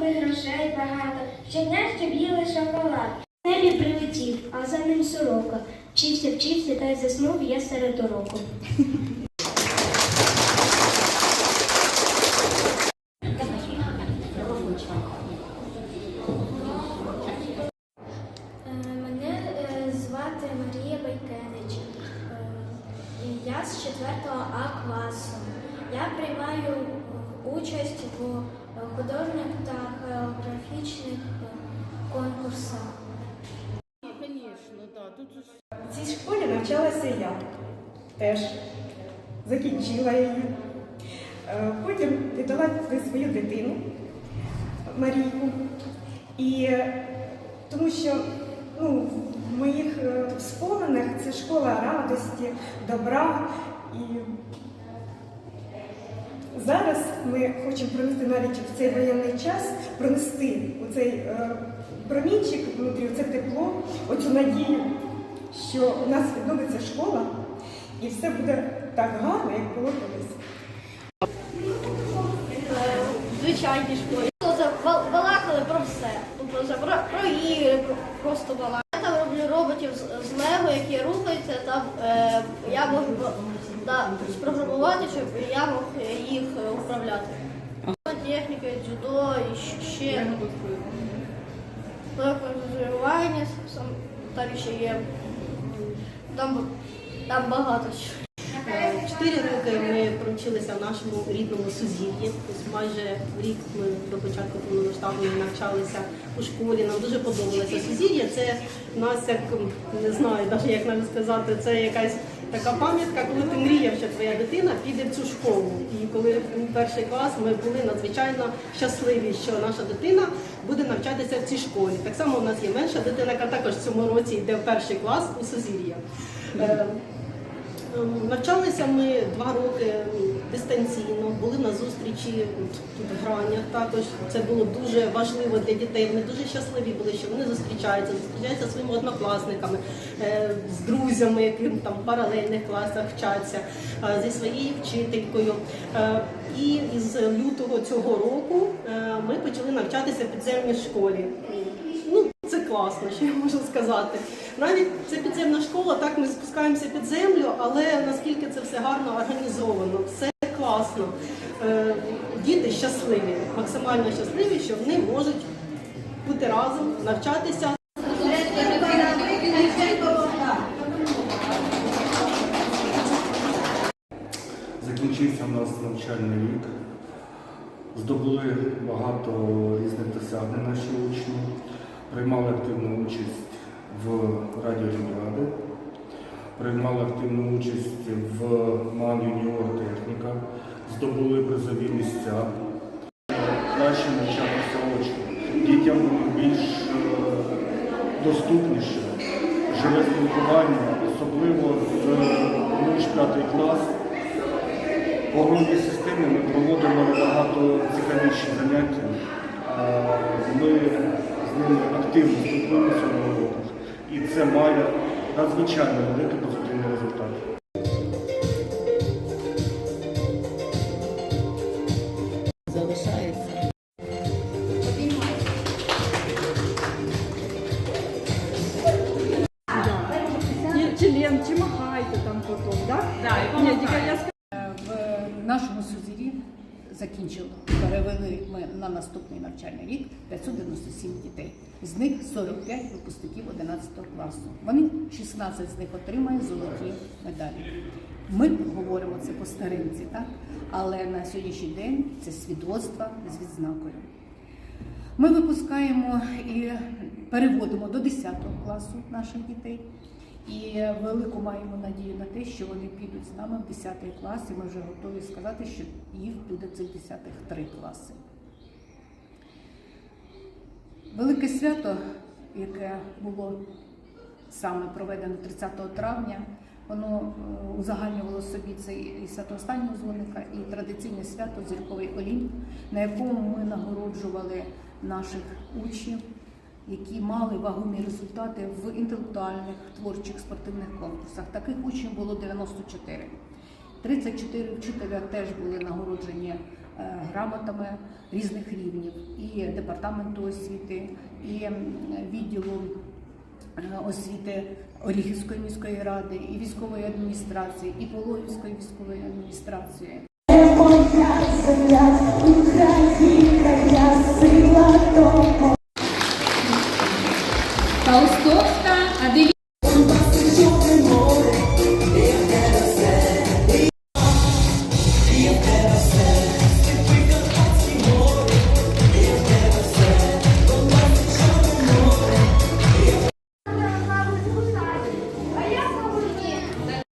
би грошей багато, щодня щоб їли шоколад. В небі прилетів, а за ним сорока. Вчився, вчився та й заснув я серед уроку. Е, Байкевич. Е, Я з 4 А класу. Я приймаю е, участь у художніх та хореографічних е, конкурсах. В цій школі навчалася я теж. Закінчила її. Е, Потім віддала свою дитину Марійку. І е, тому що ну, в моїх е, споминах це школа радості, добра. І зараз ми хочемо принести навіть в цей воєнний час, принести оцей е, промінчик внутрі, це тепло, оцю надію, що у нас відновиться школа і все буде так гарно, як було колись. Це бал- балакали про все. Ну, про ігри, просто балакали. Я там роблю роботів з, з Лего, які рухаються, там е, я можу про- да, спрограмувати, щоб я мог їх е, управляти. Техніка, дзюдо і ще розвивання, там ще є. Там, там багато чого. Е, Чотири роки ми провчилися в нашому рідному сузір'ї. Тобто майже рік ми до початку повномасштабної навчалися у школі. Нам дуже подобалося сузір'я. Це в нас як не знаю, навіть як навіть сказати, це якась така пам'ятка, коли ти мріяв, що твоя дитина піде в цю школу. І коли в перший клас ми були надзвичайно щасливі, що наша дитина буде навчатися в цій школі. Так само у нас є менша дитина, яка також в цьому році йде в перший клас у сузір'я. Ем, Навчалися ми два роки дистанційно, були на зустрічі тут в гранях. Також це було дуже важливо для дітей. Вони дуже щасливі були, що вони зустрічаються, зустрічаються зі своїми однокласниками, е, з друзями, яким там в паралельних класах вчаться, е, зі своєю вчителькою. Е, І із лютого цього року ми почали навчатися в підземній школі. Класно, що я можу сказати. Навіть це підземна школа, так ми спускаємося під землю, але наскільки це все гарно організовано, все класно. Е, Діти щасливі, максимально щасливі, що вони можуть бути разом, навчатися. Закінчився у нас навчальний рік. Здобули багато різних досягнень наші учні, приймали активну участь в радіоліміади, приймали активну участь в МАН Юніор Техніка, здобули призові місця. Краще навчатися очно. Дітям було більш е, доступніше живе спілкування, особливо з ніж п'ятий клас. По грудній системі ми проводимо набагато цікавіші заняття. Ми з ними активно спілкуємося на уроках. І це має надзвичайно великий позитивний результат. Залишається. Чи, чи махайте там потім, так? Да? Ні, тільки я В нашому сузірі закінчили, перевели ми на наступний навчальний рік 597 дітей. З них 45 випускників 11 класу. Вони 16 з них отримають золоті медалі. Ми говоримо це по старинці, так? але на сьогоднішній день це свідоцтва з відзнакою. Ми випускаємо і переводимо до 10 класу наших дітей. І велику маємо надію на те, що вони підуть з нами в 10 клас, і ми вже готові сказати, що їх буде цих 10 три класи. Велике свято, яке було саме проведено 30 травня, воно е, узагальнювало собі це і свято останнього дзвоника, і традиційне свято Зірковий Олімп, на якому ми нагороджували наших учнів, які мали вагомі результати в інтелектуальних творчих спортивних конкурсах. Таких учнів було 94. 34 вчителя теж були нагороджені е, грамотами різних рівнів і департаменту освіти, і відділу е, освіти Оріхівської міської ради, і військової адміністрації, і Пологівської військової адміністрації. Моя земля,